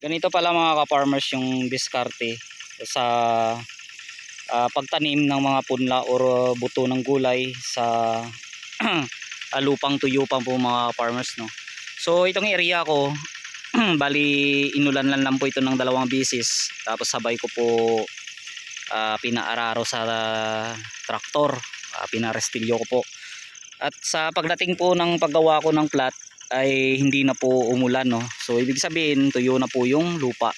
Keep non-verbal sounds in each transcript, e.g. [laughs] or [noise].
Ganito pala mga ka-farmers yung diskarte sa ah, pagtanim ng mga punla or buto ng gulay sa [clears throat] ah, lupang tuyo pa po mga farmers no. So itong area ko [clears throat] bali inulan lang lang po ito ng dalawang bisis tapos sabay ko po ah, pinaararo sa traktor, ah, pinarestilyo ko po. At sa pagdating po ng paggawa ko ng plat ay hindi na po umulan no. So ibig sabihin tuyo na po yung lupa.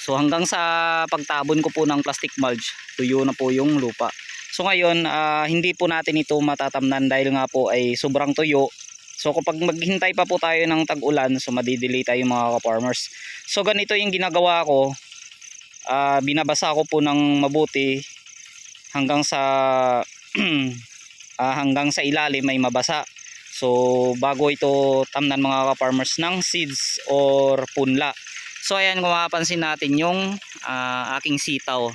So hanggang sa pagtabon ko po ng plastic mulch, tuyo na po yung lupa. So ngayon, ah, hindi po natin ito matatamnan dahil nga po ay sobrang tuyo. So kapag maghintay pa po tayo ng tag-ulan, so madidelay tayo mga ka-farmers. So ganito yung ginagawa ko. Ah, binabasa ko po ng mabuti hanggang sa [clears throat] ah, hanggang sa ilalim may mabasa. So bago ito tamnan mga ka-farmers ng seeds or punla. So ayan kung mapapansin natin yung ah, aking sitaw.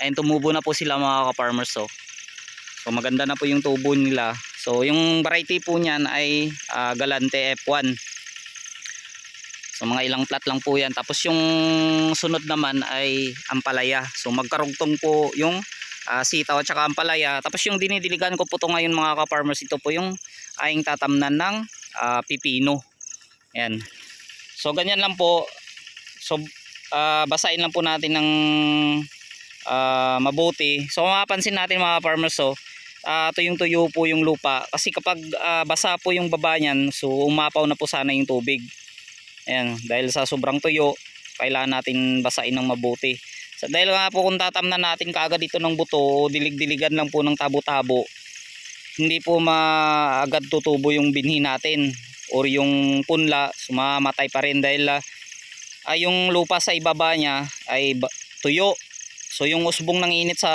And tumubo na po sila mga ka-farmers oh. So maganda na po yung tubo nila. So yung variety po niyan ay ah, Galante F1. So mga ilang plat lang po yan. Tapos yung sunod naman ay Ampalaya. So magkarugtong po yung ah, sitaw at saka Ampalaya. Tapos yung dinidiligan ko po to ngayon mga ka-farmers. Ito po yung aing tatamnan ng ah, pipino. Ayan. So ganyan lang po. So ah, basahin lang po natin ng ah, mabuti. So mapapansin natin mga farmers so ah, tuyong tuyo po yung lupa kasi kapag ah, basa po yung baba niyan so umapaw na po sana yung tubig. Ayan, dahil sa sobrang tuyo kailangan natin basahin ng mabuti. So, dahil nga po kung tatamnan natin kaagad dito ng buto, dilig-diligan lang po ng tabo-tabo, hindi po maagad tutubo yung binhi natin or yung punla, sumamatay pa rin dahil ah, ay yung lupa sa ibaba niya ay tuyo. So yung usbong ng init sa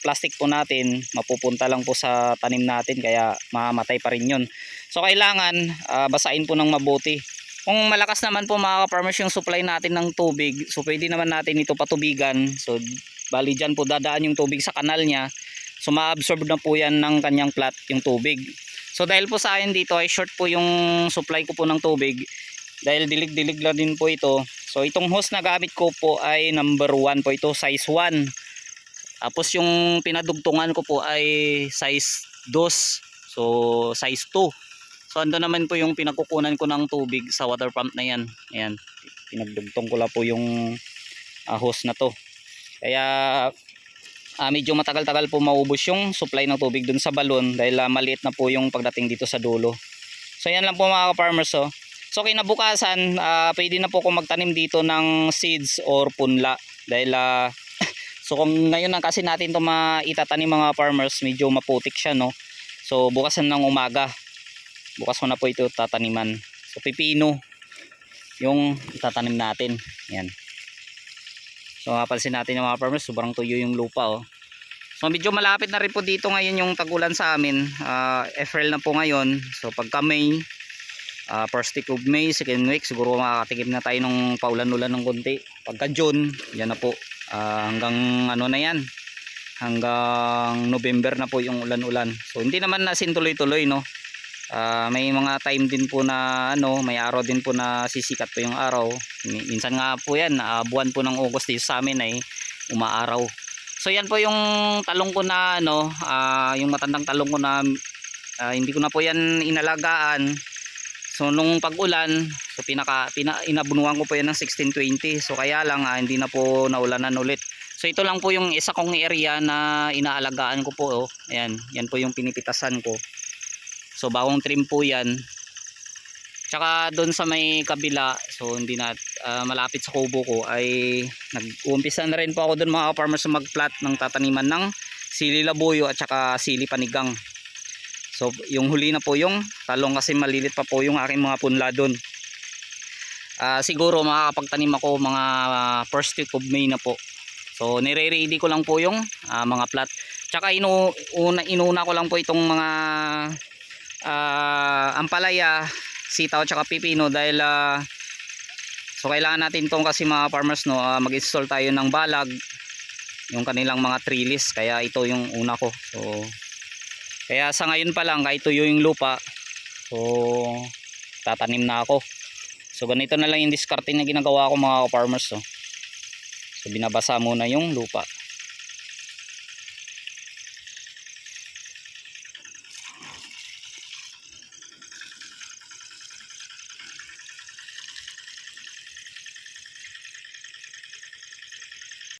plastic po natin, mapupunta lang po sa tanim natin kaya mamamatay pa rin yun. So kailangan ah, basahin po ng mabuti. Kung malakas naman po mga farmers yung supply natin ng tubig, so pwede naman natin ito patubigan. So bali dyan po dadaan yung tubig sa kanal niya. So ma-absorb na po yan ng kanyang plat yung tubig. So dahil po sa akin dito ay short po yung supply ko po ng tubig. Dahil dilig-dilig lang din po ito. So itong hose na gamit ko po ay number 1 po ito, size 1. Tapos yung pinadugtungan ko po ay size 2. So size 2. So ando naman po yung pinagkukunan ko ng tubig sa water pump na yan. Ayan, pinagdugtong ko lang po yung ah, hose na to. Kaya ah, medyo matagal-tagal po maubos yung supply ng tubig dun sa balon dahil ah, maliit na po yung pagdating dito sa dulo. So yan lang po mga farmers oh. So kinabukasan, ah, pwede na po kung magtanim dito ng seeds or punla dahil ah, [laughs] so kung ngayon lang kasi natin to maitatanim mga farmers, medyo maputik siya no. So bukas na ng umaga. Bukas ko na po ito tataniman. So pipino yung itatanim natin. Yan. So mapansin natin yung mga farmers, sobrang tuyo yung lupa oh. So medyo malapit na rin po dito ngayon yung tagulan sa amin. Ah, April na po ngayon. So pagka May, ah, first week of May, second week, siguro makakatikim na tayo ng paulan-ulan ng konti. Pagka June, yan na po. Ah, hanggang ano na yan. Hanggang November na po yung ulan-ulan. So hindi naman nasin tuloy-tuloy no. Ah, may mga time din po na ano, may araw din po na sisikat po yung araw. Mi- Minsan nga po yan, ah, buwan po ng August dito sa amin ay umaaraw. So yan po yung talong ko na ano, ah, yung matandang talong ko na ah, hindi ko na po yan inalagaan. So nung pag-ulan, so pinaka pina, inabunuan ko po yan ng 1620. So kaya lang ah, hindi na po naulanan ulit. So ito lang po yung isa kong area na inaalagaan ko po. Oh. Ayan, yan po yung pinipitasan ko. So bawang trim po yan. Tsaka doon sa may kabila, so hindi na ah, malapit sa kubo ko ay nag-uumpisa na rin po ako doon mga farmers sa mag-plant ng tataniman ng sili labuyo at saka sili panigang. So yung huli na po yung talong kasi malilit pa po yung aking mga punla doon. Ah, siguro makakapagtanim ako mga ah, first week of May na po. So nire-ready ko lang po yung ah, mga plat. Tsaka inu una, inuna ko lang po itong mga ah, ampalaya, sitaw at pipino dahil ah, so kailangan natin tong kasi mga farmers no ah, mag-install tayo ng balag yung kanilang mga trellis kaya ito yung una ko. So kaya sa ngayon pa lang kahit tuyo yung lupa so tatanim na ako. So ganito na lang yung diskarte na ginagawa ko mga farmers. So. so binabasa muna yung lupa.